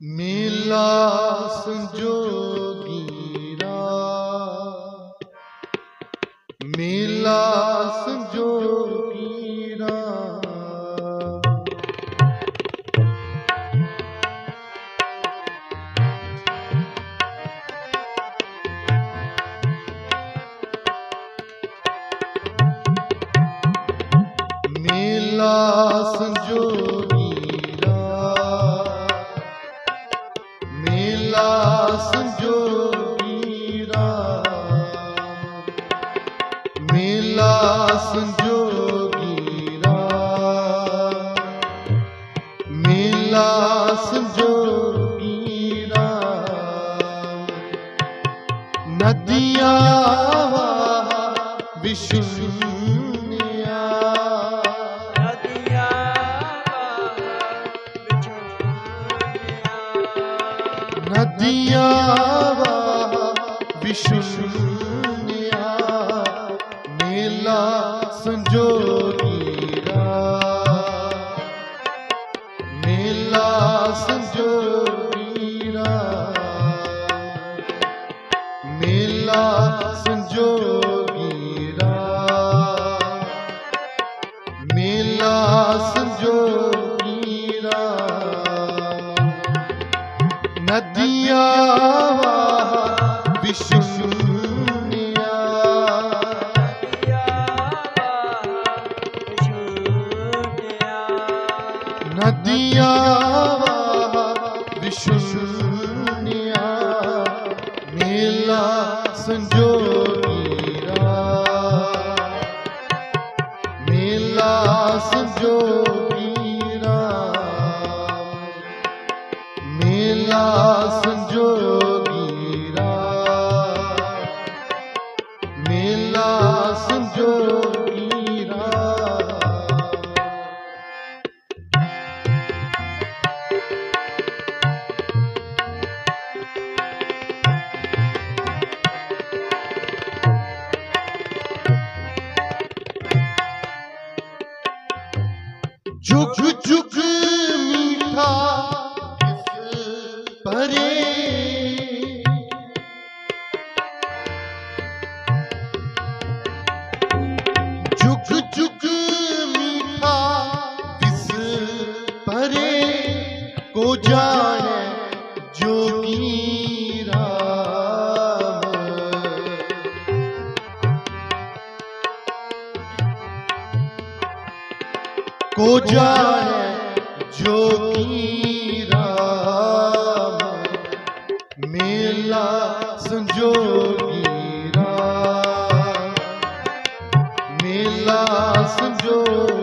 ਮੇਲਾ ਸੰਜੋਗੀਰਾ ਮੇਲਾ ਸੰਜੋਗੀਰਾ ਮੇਲਾ ਸੰਜੋਗੀਰਾ ਸੰਜੋਗੀਰਾ ਨਦੀਆਂ ਵਿਸ਼ੁਨੀਆਂ ਨਦੀਆਂ ਵਿਚੋਲੀਆਂ ਨਦੀਆਂ ਮੇਲਾ ਸੰਜੋਗੀਰਾ ਸੁਨਿਆ ਮੇਲਾ ਸੰਜੋਗੀਰਾ ਮੇਲਾ ਸੰਜੋਗੀਰਾ ਮੇਲਾ ਸੰਜੋਗੀਰਾ ਕੋ ਜਾਣੈ ਜੋਗੀ ਰਾਮ ਮੇਲਾ ਸੰਜੋਗੀ ਰਾਮ ਮੇਲਾ ਸੰਜੋਗੀ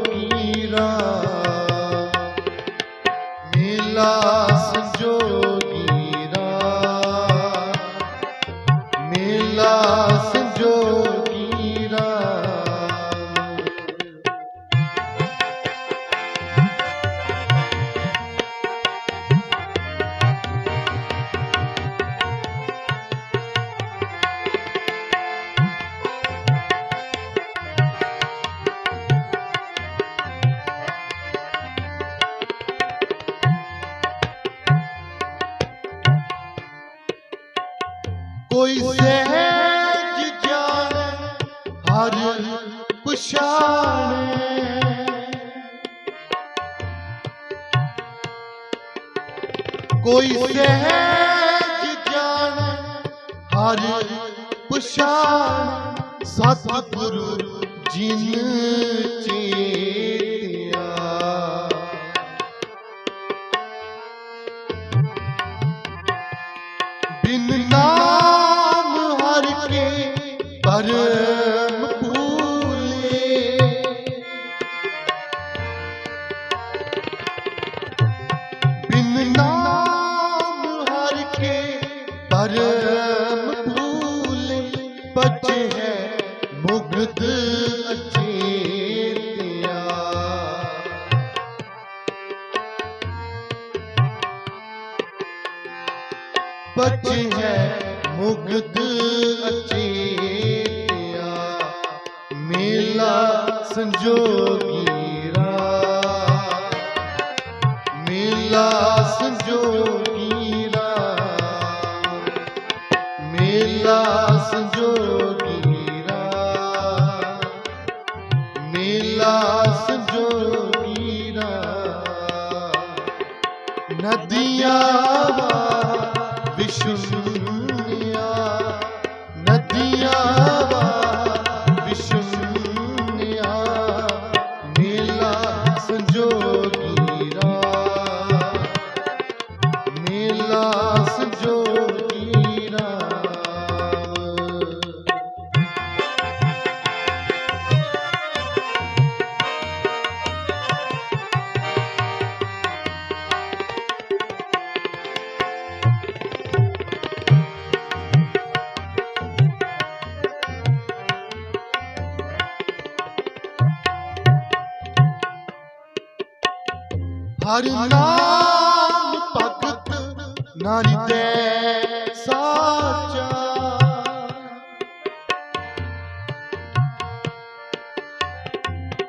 ਕੋਈ ਸਹਿਜ ਜਾਣੈ ਹਰ ਪਛਾਣੈ। ਕੋਈ ਸਹਿਜ ਜਾਣੈ ਹਰ ਪਛਾਣੈ ਸਤਿਗੁਰੂ ਜਿਨ ਚੇਤਿਆ ਪਰਮ ਭੂਲੇ ਬਿਨ ਨਾਮ ਹਰ ਕੇ ਪਰਮ ਭੂਲੇ ਬਚੇ ਹੈ ਮੁਗਧ ਮੇਲਾ ਸੰਜੋਗੀ ਰਾ ਮੇਲਾ ਸੰਜੋਗੀ ਰਾ ਮੇਲਾ ਸੰਜੋਗੀ ਨਦੀਆਂ ਹਰ ਨਾਮ ਭਗਤ ਨਾਰੀ ਤੇ ਸਾਚਾ।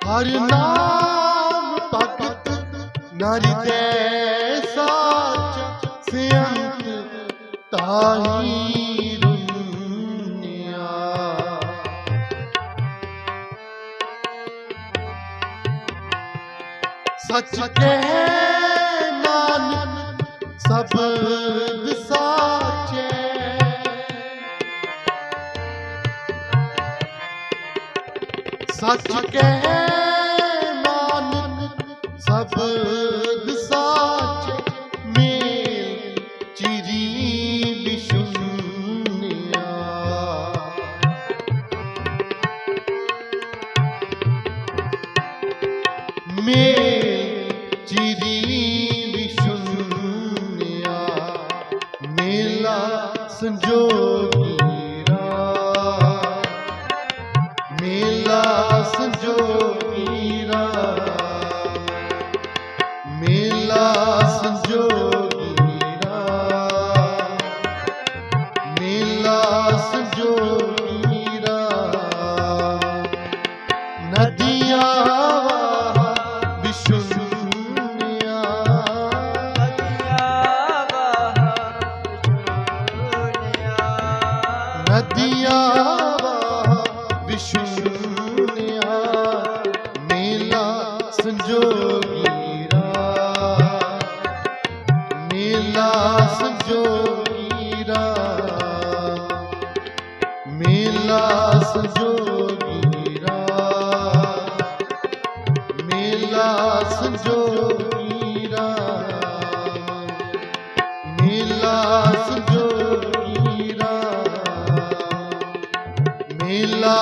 ਹਰ ਨਾਮ ਭਗਤ ਨਾਰੀ ਤੇ ਸਾਚਾ। ਸਿਅੰਤ ਤਾਹੀ ਸੱਚ ਕਹਿ ਨਾਨਕ ਸਬਦ ਸਾਚੇ ਸੱਚ ਕਹਿ ਨਾਨਕ ਸਬਦ ਚਿਰੀ ਵਿਸ਼ੁੰਨਿਆ ਮੇਲਾ ਸੰਜੋਗੀਰਾ ਮੇਲਾ ਸੰਜੋਗੀਰਾ ਮੇਲਾ ਸੰਜੋਗੀਰਾ ਮੇਲਾ ਸੰਜੋਗੀਰਾ ਮੇਲਾ ਸੰਜੋਗੀਰਾ ਮੇਲਾ ਸੰਜੋਗੀਰਾ ਮੇਲਾ ਸੰਜੋਗੀਰਾ ਮੇਲਾ